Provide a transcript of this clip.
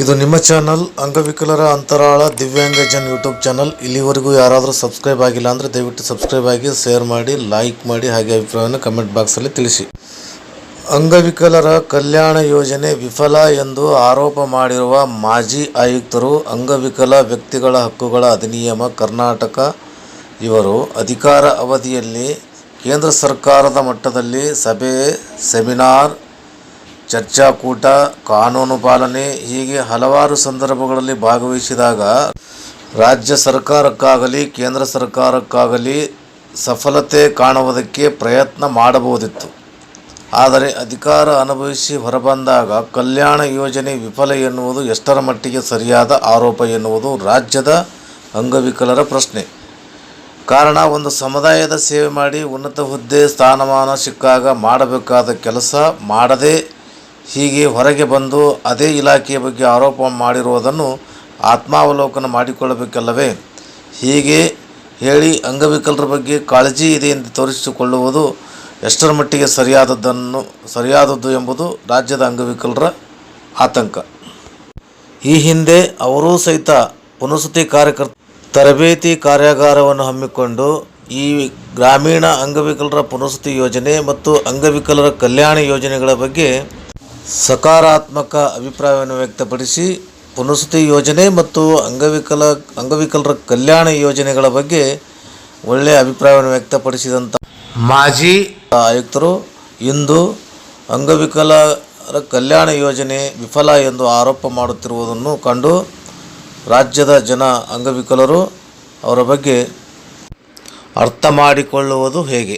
ಇದು ನಿಮ್ಮ ಚಾನಲ್ ಅಂಗವಿಕಲರ ಅಂತರಾಳ ದಿವ್ಯಾಂಗಜನ್ ಯೂಟ್ಯೂಬ್ ಚಾನಲ್ ಇಲ್ಲಿವರೆಗೂ ಯಾರಾದರೂ ಸಬ್ಸ್ಕ್ರೈಬ್ ಆಗಿಲ್ಲ ಅಂದರೆ ದಯವಿಟ್ಟು ಸಬ್ಸ್ಕ್ರೈಬ್ ಆಗಿ ಶೇರ್ ಮಾಡಿ ಲೈಕ್ ಮಾಡಿ, ಹಾಗೆ ಅಭಿಪ್ರಾಯವನ್ನು ಕಮೆಂಟ್ ಬಾಕ್ಸಲ್ಲಿ ತಿಳಿಸಿ. ಅಂಗವಿಕಲರ ಕಲ್ಯಾಣ ಯೋಜನೆ ವಿಫಲ ಎಂದು ಆರೋಪ ಮಾಡಿರುವ ಮಾಜಿ ಆಯುಕ್ತರು, ಅಂಗವಿಕಲ ವ್ಯಕ್ತಿಗಳ ಹಕ್ಕುಗಳ ಅಧಿನಿಯಮ, ಕರ್ನಾಟಕ. ಇವರು ಅಧಿಕಾರ ಅವಧಿಯಲ್ಲಿ ಕೇಂದ್ರ ಸರ್ಕಾರದ ಮಟ್ಟದಲ್ಲಿ ಸಭೆ ಸೆಮಿನಾರ್ ಚರ್ಚಾಕೂಟ, ಕಾನೂನು ಪಾಲನೆ ಹೀಗೆ ಹಲವಾರು ಸಂದರ್ಭಗಳಲ್ಲಿ ಭಾಗವಹಿಸಿದಾಗ ರಾಜ್ಯ ಸರ್ಕಾರಕ್ಕಾಗಲಿ, ಕೇಂದ್ರ ಸರ್ಕಾರಕ್ಕಾಗಲಿ ಸಫಲತೆ ಕಾಣುವುದಕ್ಕೆ ಪ್ರಯತ್ನ ಮಾಡಬಹುದಿತ್ತು. ಆದರೆ ಅಧಿಕಾರ ಅನುಭವಿಸಿ ಹೊರಬಂದಾಗ ಕಲ್ಯಾಣ ಯೋಜನೆ ವಿಫಲ ಎನ್ನುವುದು ಎಷ್ಟರ ಮಟ್ಟಿಗೆ ಸರಿಯಾದ ಆರೋಪ ಎನ್ನುವುದು ರಾಜ್ಯದ ಅಂಗವಿಕಲರ ಪ್ರಶ್ನೆ. ಕಾರಣ, ಒಂದು ಸಮುದಾಯದ ಸೇವೆ ಮಾಡಿ ಉನ್ನತ ಹುದ್ದೆ ಸ್ಥಾನಮಾನ ಸಿಕ್ಕಾಗ ಮಾಡಬೇಕಾದ ಕೆಲಸ ಮಾಡದೆ ಹೀಗೆ ಹೊರಗೆ ಬಂದು ಅದೇ ಇಲಾಖೆಯ ಬಗ್ಗೆ ಆರೋಪ ಮಾಡಿರುವುದನ್ನು ಆತ್ಮಾವಲೋಕನ ಮಾಡಿಕೊಳ್ಳಬೇಕಲ್ಲವೇ? ಹೀಗೆ ಹೇಳಿ ಅಂಗವಿಕಲರ ಬಗ್ಗೆ ಕಾಳಜಿ ಇದೆ ಎಂದು ತೋರಿಸಿಕೊಳ್ಳುವುದು ಎಷ್ಟರ ಮಟ್ಟಿಗೆ ಸರಿಯಾದದ್ದನ್ನು, ಸರಿಯಾದದ್ದು ಎಂಬುದು ರಾಜ್ಯದ ಅಂಗವಿಕಲರ ಆತಂಕ. ಈ ಹಿಂದೆ ಅವರೂ ಸಹಿತ ಪುನಸತಿ ಕಾರ್ಯಕರ್ತ ತರಬೇತಿ ಕಾರ್ಯಾಗಾರವನ್ನು ಹಮ್ಮಿಕೊಂಡು ಈ ಗ್ರಾಮೀಣ ಅಂಗವಿಕಲರ ಪುನಸತಿ ಯೋಜನೆ ಮತ್ತು ಅಂಗವಿಕಲರ ಕಲ್ಯಾಣ ಯೋಜನೆಗಳ ಬಗ್ಗೆ ಸಕಾರಾತ್ಮಕ ಅಭಿಪ್ರಾಯವನ್ನು ವ್ಯಕ್ತಪಡಿಸಿ ಪುನಸ್ತಿ ಯೋಜನೆ ಮತ್ತು ಅಂಗವಿಕಲ ಅಂಗವಿಕಲರ ಕಲ್ಯಾಣ ಯೋಜನೆಗಳ ಬಗ್ಗೆ ಒಳ್ಳೆಯ ಅಭಿಪ್ರಾಯವನ್ನು ವ್ಯಕ್ತಪಡಿಸಿದಂಥ ಮಾಜಿ ಆಯುಕ್ತರು ಇಂದು ಅಂಗವಿಕಲರ ಕಲ್ಯಾಣ ಯೋಜನೆ ವಿಫಲ ಎಂದು ಆರೋಪ ಮಾಡುತ್ತಿರುವುದನ್ನು ಕಂಡು ರಾಜ್ಯದ ಜನ ಅಂಗವಿಕಲರು ಅವರ ಬಗ್ಗೆ ಅರ್ಥ ಮಾಡಿಕೊಳ್ಳುವುದು ಹೇಗೆ?